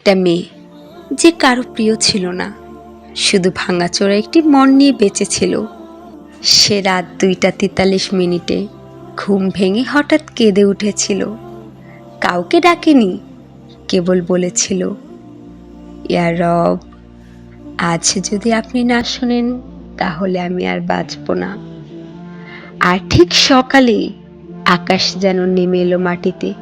একটা মেয়ে যে কারও প্রিয় ছিল না। শুধু ভাঙাচোরা একটি মন নিয়ে বেঁচে ছিল। সে রাত দুইটা তেতাল্লিশ মিনিটে ঘুম ভেঙে হঠাৎ কেঁদে উঠেছিল। কাউকে ডাকেনি, কেবল বলেছিল, ইয়া রব, আজ যদি আপনি না শোনেন, তাহলে আমি আর বাঁচব না। আর ঠিক সকালে আকাশ যেন নেমে এলো মাটিতে।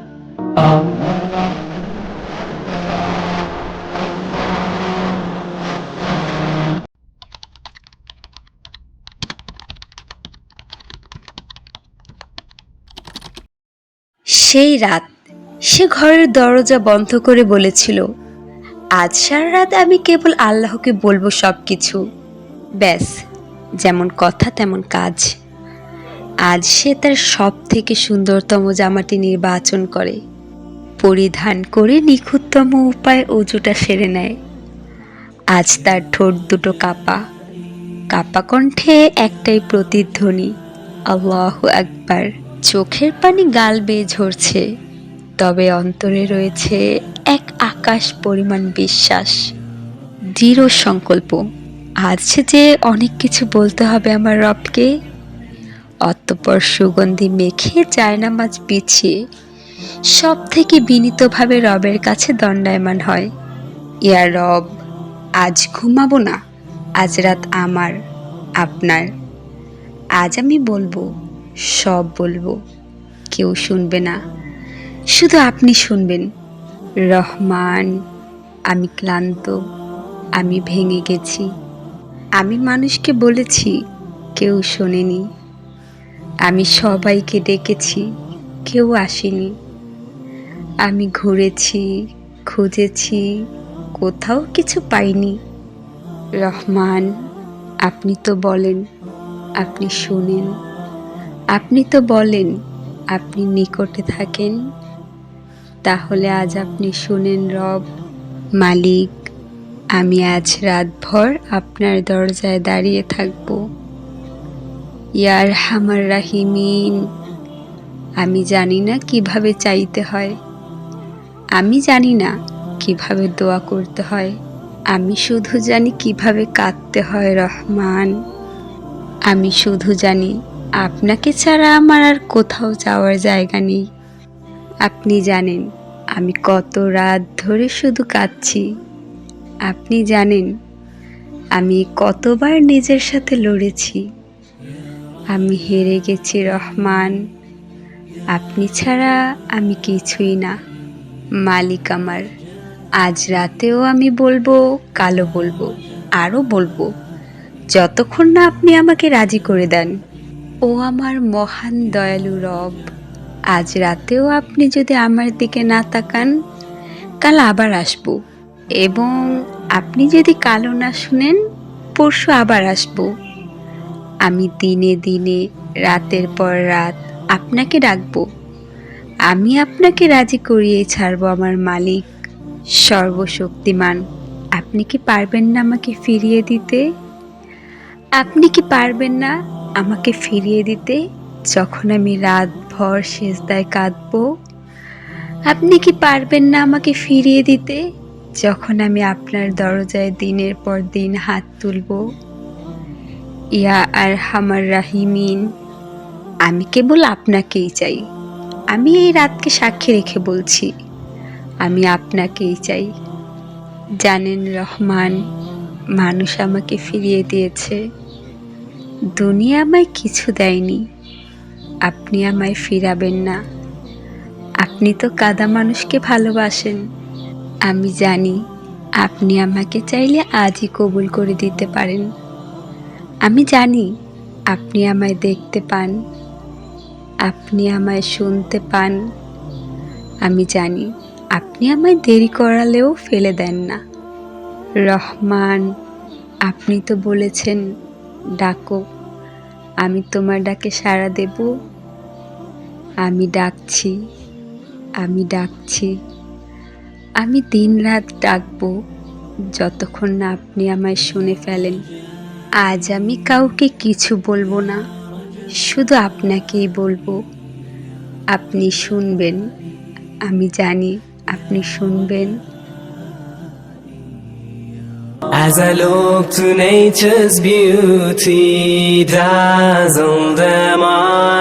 সেই রাত সে ঘরের দরজা বন্ধ করে বলেছিল, আজ সারা রাত আমি কেবল আল্লাহকে বলব সব কিছু ব্যাস, যেমন কথা তেমন কাজ। আজ সে তার সব থেকে সুন্দরতম জামাটি নির্বাচন করে। পরিধান করে নিখুঁততম উপায়ে অজুটা সেরে নেয়। আজ তার ঠোঁট দুটো কাপা। কাপা কণ্ঠে একটাই প্রতিধ্বনি, আল্লাহ একবার চোখের পানি গাল বেয়ে ঝরছে, তবে অন্তরে রয়েছে এক আকাশ পরিমাণ বিশ্বাস, দৃঢ় সংকল্প। আজ যে অনেক কিছু বলতে হবে আমার রবকে। অতঃপর সুগন্ধি মেখে জায়নামাজ বিছিয়ে সব থেকে বিনীতভাবে রবের কাছে দণ্ডায়মান হয়। ইয়া রব, আজ ঘুমাবো না, আজ রাত আমার, আপনার। আজ আমি বলব সব বলব। কেউ শুনবে না। শুধু আপনি শুনবেন। রহমান, আমি ক্লান্ত, আমি ভেঙে গেছি। আমি মানুষকে বলেছি, কেউ শোনেনি। আমি সবাইকে ডেকেছি, কেউ আসেনি। আমি ঘুরেছি, খুঁজেছি, কোথাও কিছু পাইনি। রহমান, আপনি তো বলেন, আপনি শোনেন। আপনি তো বলেন, আপনি নিকটে থাকেন, তাহলে আজ আপনি শুনেন রব, মালিক, আমি আজ রাতভর আপনার দরজায় দাঁড়িয়ে থাকব। ইয়ার হামার রাহিমিন, আমি জানি না কীভাবে চাইতে হয়। আমি জানি না কীভাবে দোয়া করতে হয়। আমি শুধু জানি কীভাবে কাঁদতে হয় রহমান। আমি শুধু জানি আপনাকে ছাড়া আমার আর কোথাও যাওয়ার জায়গা নেই। আপনি জানেন, আমি কত রাত ধরে শুধু কাঁদছি। আপনি জানেন, আমি কতবার নিজের সাথে লড়েছি। আমি হেরে গেছি, রহমান। আপনি ছাড়া আমি কিছুই না। মালিক আমার, আজ রাতেও আমি বলব কালো বলব, আরও বলব। যতক্ষণ না আপনি আমাকে রাজি করে দেন। ও আমার মহান দয়ালু রব, আজ রাতেও আপনি যদি আমার দিকে না তাকান, কাল আবার আসব। এবং আপনি যদি কালো না শুনেন, পরশু আবার আসব। আমি দিনে দিনে, রাতের পর রাত আপনাকে ডাকবো। আমি আপনাকে রাজি করিয়ে ছাড়বো আমার মালিক, সর্বশক্তিমান। আপনি কি পারবেন না আমাকে ফিরিয়ে দিতে? আপনি কি পারবেন না আমাকে ফিরিয়ে দিতে যখন আমি রাত ভর শেষদায় কাঁদব? আপনি কি পারবেন না আমাকে ফিরিয়ে দিতে যখন আমি আপনার দরজায় দিনের পর দিন হাত তুলব? ইয়া আর হামার রাহিমিন, আমি কেবল আপনাকেই চাই। আমি এই রাতকে সাক্ষী রেখে বলছি, আমি আপনাকেই চাই। জানেন রহমান, মানুষ আমাকে ফিরিয়ে দিয়েছে। দুনিয়া আমায় কিছু দেয়নি। আপনি আমায় ফিরাবেন না। আপনি তো কাদা মানুষকে ভালোবাসেন। আমি জানি আপনি আমাকে চাইলে আজই কবুল করে দিতে পারেন। আমি জানি আপনি আমায় দেখতে পান। আপনি আমায় শুনতে পান। আমি জানি আপনি আমায় দেরি করালেও ফেলে দেন না। রহমান, আপনি তো বলেছেন ডাকো। আমি তোমার ডাকে সাড়া দেব। আমি ডাকছি। আমি ডাকছি। আমি দিন রাত ডাকবো। যতক্ষণ না আপনি আমায় শুনে ফেলেন। আজ আমি কাউকে কিছু বলব না। শুধু আপনাকেই বলব। আপনি শুনবেন। আমি জানি আপনি শুনবেন। As I look to nature's beauty, dazzled am I